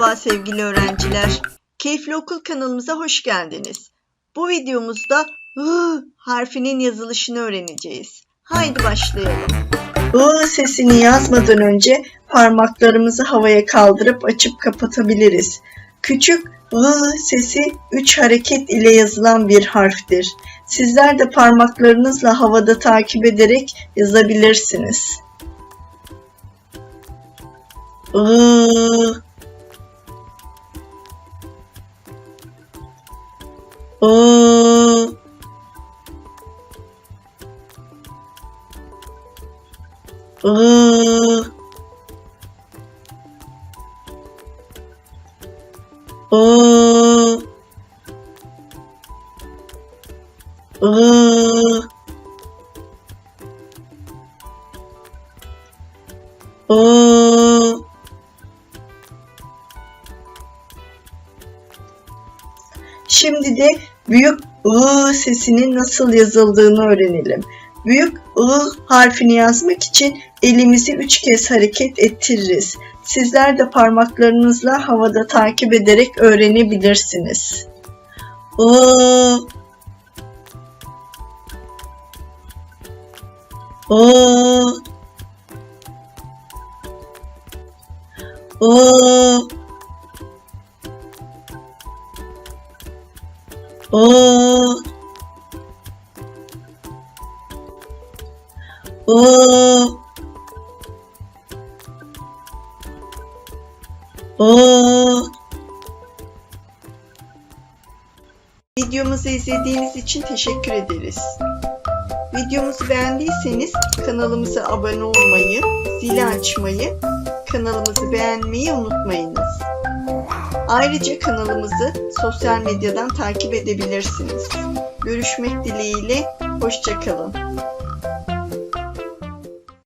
Merhaba sevgili öğrenciler. Keyifli Okul kanalımıza hoş geldiniz. Bu videomuzda ı harfinin yazılışını öğreneceğiz. Haydi başlayalım. I sesini yazmadan önce parmaklarımızı havaya kaldırıp açıp kapatabiliriz. Küçük ı sesi 3 hareket ile yazılan bir harftir. Sizler de parmaklarınızla havada takip ederek yazabilirsiniz. I I I I I I Şimdi de büyük ı sesinin nasıl yazıldığını öğrenelim. Büyük ı harfini yazmak için elimizi üç kez hareket ettiririz. Sizler de parmaklarınızla havada takip ederek öğrenebilirsiniz. I I I I I I Videomuzu izlediğiniz için teşekkür ederiz. Videomuzu beğendiyseniz kanalımıza abone olmayı, zili açmayı, kanalımızı beğenmeyi unutmayınız. Ayrıca kanalımızı sosyal medyadan takip edebilirsiniz. Görüşmek dileğiyle, hoşçakalın.